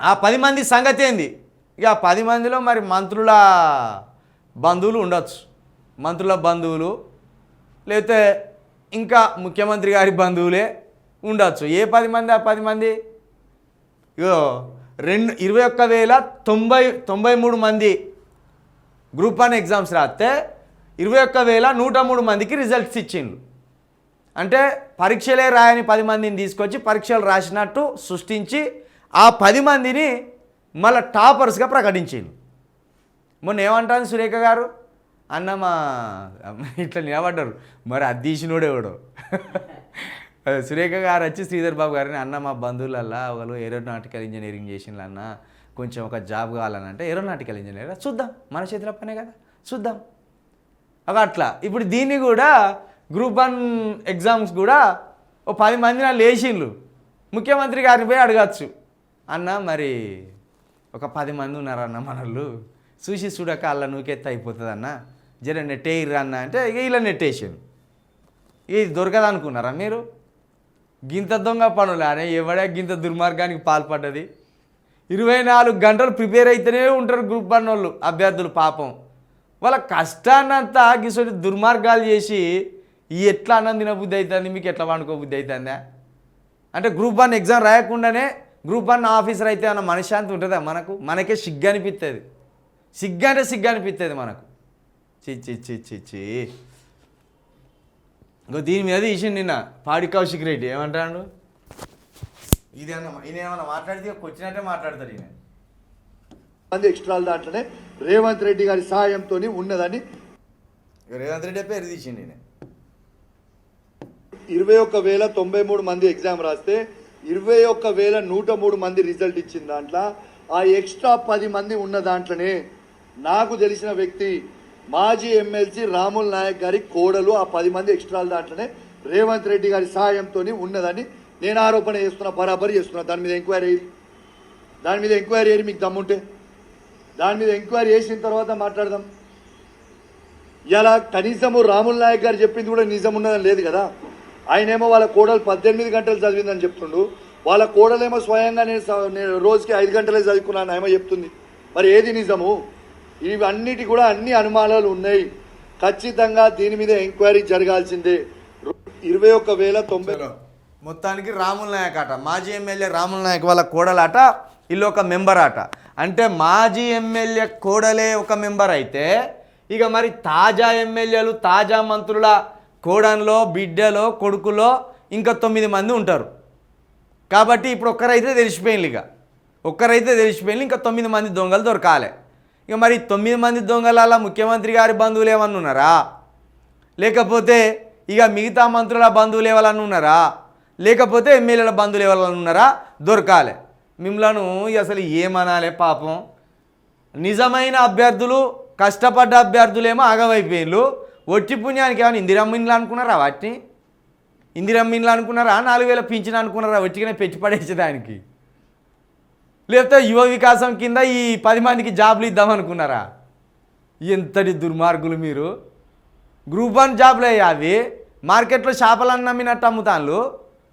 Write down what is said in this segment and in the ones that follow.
ఆ పది మంది సంగతి ఏంది? ఇక ఆ పది మందిలో మరి మంత్రుల బంధువులు ఉండొచ్చు. మంత్రుల బంధువులు లేకపోతే ఇంకా ముఖ్యమంత్రి గారి బంధువులే ఉండొచ్చు. ఏ పది మంది ఆ పది మంది? ఇగో రెండు ఇరవై ఒక్క వేల తొంభై తొంభై మూడు మంది గ్రూప్ వన్ ఎగ్జామ్స్ రాస్తే ఇరవై ఒక్క వేల నూట మూడు మందికి రిజల్ట్స్ ఇచ్చిండ్రు. అంటే పరీక్షలే రాయని పది మందిని తీసుకొచ్చి పరీక్షలు రాసినట్టు సృష్టించి ఆ పది మందిని మళ్ళీ టాపర్స్గా ప్రకటించిండు. మొన్న ఏమంటాను సురేఖ గారు? అన్న మా ఇట్లా నిలబడ్డారు. మరి అది తీసినోడు సురేఖ గారు వచ్చి శ్రీధర్ బాబు గారిని అన్న మా బంధువులల్లా ఒకరు ఏరోనాటికల్ ఇంజనీరింగ్ చేసిన అన్న కొంచెం ఒక జాబ్ కావాలని అంటే ఏరోనాటికల్ ఇంజనీర్ చూద్దాం. మన చేతిలో పనే కదా చూద్దాం. అవ అట్లా. ఇప్పుడు దీన్ని కూడా గ్రూప్ వన్ ఎగ్జామ్స్ కూడా ఓ పది మంది నా లేచిండ్రు ముఖ్యమంత్రి గారిని పోయి అడగచ్చు. అన్న మరి ఒక పది మంది ఉన్నారన్న మనళ్ళు. చూసి చూడక అలా నూకెత్త అయిపోతుంది అన్న జర నెట్టేయిర్రా అన్న అంటే ఇక ఇలా నెట్టేసాను ఇది దొరకదనుకున్నారా మీరు? గింత దొంగ పనులానే ఎవడే గింత దుర్మార్గానికి పాల్పడ్డది? ఇరవై నాలుగు గంటలు ప్రిపేర్ అయితేనే ఉంటారు గ్రూప్ వన్ వాళ్ళు అభ్యర్థులు పాపం. వాళ్ళ కష్టాన్నంతా గిసోటి దుర్మార్గాలు చేసి ఎట్లా అన్నం తినబుద్ధి అవుతుంది మీకు ఎట్లా వండుకోబుద్ధి అవుతుందా? అంటే గ్రూప్ వన్ ఎగ్జామ్ రాయకుండానే గ్రూప్ వన్ ఆఫీసర్ అయితే అన్న మనశ్శాంతి ఉంటుందా? మనకు మనకే సిగ్గు అనిపిస్తుంది సిగ్గు అంటే సిగ్గు అనిపిస్తుంది మనకు. చి చి చి చి చి ఇంకో దీని మీద తీసిండు నిన్న పాడి కౌశిక్ రెడ్డి. ఏమంటాడు? ఇది అన్న ఈయన ఏమన్నా మాట్లాడితే వచ్చినట్టే మాట్లాడతాడు ఈయన. మంది ఎక్స్ట్రాల దాంట్లోనే రేవంత్ రెడ్డి గారి సహాయంతో ఉన్నదని రేవంత్ రెడ్డి పేరు తీసిండు ఈయన. ఇరవై ఒక్క వేల తొంభై మూడు మంది ఎగ్జామ్ రాస్తే ఇరవై ఒక్క వేల నూట మూడు మంది రిజల్ట్ ఇచ్చిన దాంట్లో ఆ ఎక్స్ట్రా పది మంది ఉన్న దాంట్లోనే నాకు తెలిసిన వ్యక్తి మాజీ ఎమ్మెల్సీ రాముల్ నాయక్ గారి కోడలు ఆ పది మంది ఎక్స్ట్రాల దాంట్లోనే రేవంత్ రెడ్డి గారి సహాయంతో ఉన్నదని నేను ఆరోపణ చేస్తున్నా బరాబరి చేస్తున్నా. దాని మీద ఎంక్వైరీ అయ్యి దాని మీద ఎంక్వైరీ అయ్యి మీకు దమ్ముంటే దాని మీద ఎంక్వైరీ చేసిన తర్వాత మాట్లాడదాం. ఇలా కనీసము రాముల్ నాయక్ గారు చెప్పింది కూడా నిజం ఉన్నదని లేదు కదా? ఆయనేమో వాళ్ళ కోడలు పద్దెనిమిది గంటలు చదివిందని చెప్తుండు. వాళ్ళ కోడలేమో స్వయంగా నేను నేను రోజుకి ఐదు గంటలే చదువుకున్నాను ఏమో చెప్తుంది. మరి ఏది నిజము? ఇవన్నిటి కూడా అన్ని అనుమానాలు ఉన్నాయి. ఖచ్చితంగా దీని మీద ఎంక్వైరీ జరగాల్సిందే. ఇరవై ఒక్క వేల తొంభై మొత్తానికి రాముల నాయక్ అట మాజీ ఎమ్మెల్యే రాముల నాయక్ వాళ్ళ కోడలాట వీళ్ళు ఒక మెంబర్ అట అంటే మాజీ ఎమ్మెల్యే కోడలే ఒక మెంబర్ అయితే ఇక మరి తాజా ఎమ్మెల్యేలు తాజా మంత్రుల కోడన్లో బిడ్డలో కొడుకులో ఇంకా తొమ్మిది మంది ఉంటారు. కాబట్టి ఇప్పుడు ఒక్కరైతే తెలిసిపోయింది ఇక. ఒక్కరైతే తెలిసిపోయింది ఇంకా తొమ్మిది మంది దొంగలు దొరకాలి. ఇక మరి తొమ్మిది మంది దొంగల ముఖ్యమంత్రి గారి బంధువులు ఏమన్నా ఉన్నారా? లేకపోతే ఇక మిగతా మంత్రుల బంధువులు ఎవరన్నా ఉన్నారా? లేకపోతే ఎమ్మెల్యేల బంధువులు ఎవరన్నా ఉన్నారా? దొరకాలి. మిమ్మలను అసలు ఏమనాలే పాపం. నిజమైన అభ్యర్థులు కష్టపడ్డ అభ్యర్థులేమో అగవైపోయిన్లు వచ్చి పుణ్యానికి ఏమైనా ఇందిరమ్మిన్లు అనుకున్నారా వాటిని? ఇందిరమ్మిన్లు అనుకున్నారా? నాలుగు వేల పింఛన్ అనుకున్నారా? వచ్చిగానే పెట్టి పడేసేదానికి లేకపోతే యువ వికాసం కింద ఈ పది మందికి జాబ్లు ఇద్దాం అనుకున్నారా? ఎంతటి దుర్మార్గులు మీరు. గ్రూప్ వన్ జాబ్లే అవి. మార్కెట్లో చేపలను నమ్మినట్టు అమ్ముతాను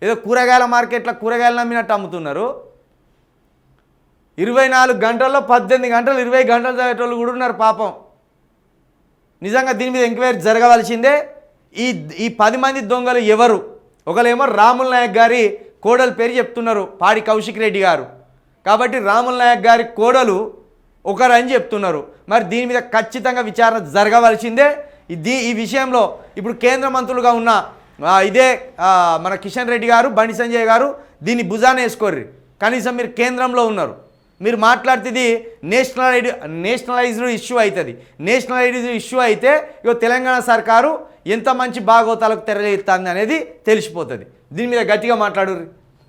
ఏదో కూరగాయల మార్కెట్లో కూరగాయలు నమ్మినట్టు అమ్ముతున్నారు. ఇరవై నాలుగు గంటల్లో పద్దెనిమిది గంటలు ఇరవై గంటలు చదివేటోళ్ళు కూడా ఉన్నారు పాపం. నిజంగా దీని మీద ఎంక్వైరీ జరగవలసిందే. ఈ ఈ పది మంది దొంగలు ఎవరు? ఒకరేమో రాముల్ నాయక్ గారి కోడలు పేరు చెప్తున్నారు పాడి కౌశిక్ రెడ్డి గారు. కాబట్టి రాముల్ నాయక్ గారి కోడలు ఒకరని చెప్తున్నారు. మరి దీని మీద ఖచ్చితంగా విచారణ జరగవలసిందే. ఇది ఈ విషయంలో ఇప్పుడు కేంద్ర మంత్రులుగా ఉన్న ఇదే మన కిషన్ రెడ్డి గారు బండి సంజయ్ గారు దీన్ని భుజాన వేసుకోర్రి. కనీసం మీరు కేంద్రంలో ఉన్నారు. మీరు మాట్లాడుతుంది నేషనలైడ్ నేషనలైజ్డ్ ఇష్యూ అవుతుంది. నేషనలైజ్డ్ ఇష్యూ అయితే ఇగో తెలంగాణ సర్కారు ఎంత మంచి బాగోతాలకు తెరలేస్తుంది అనేది తెలిసిపోతుంది. దీని మీద గట్టిగా మాట్లాడుర్రి.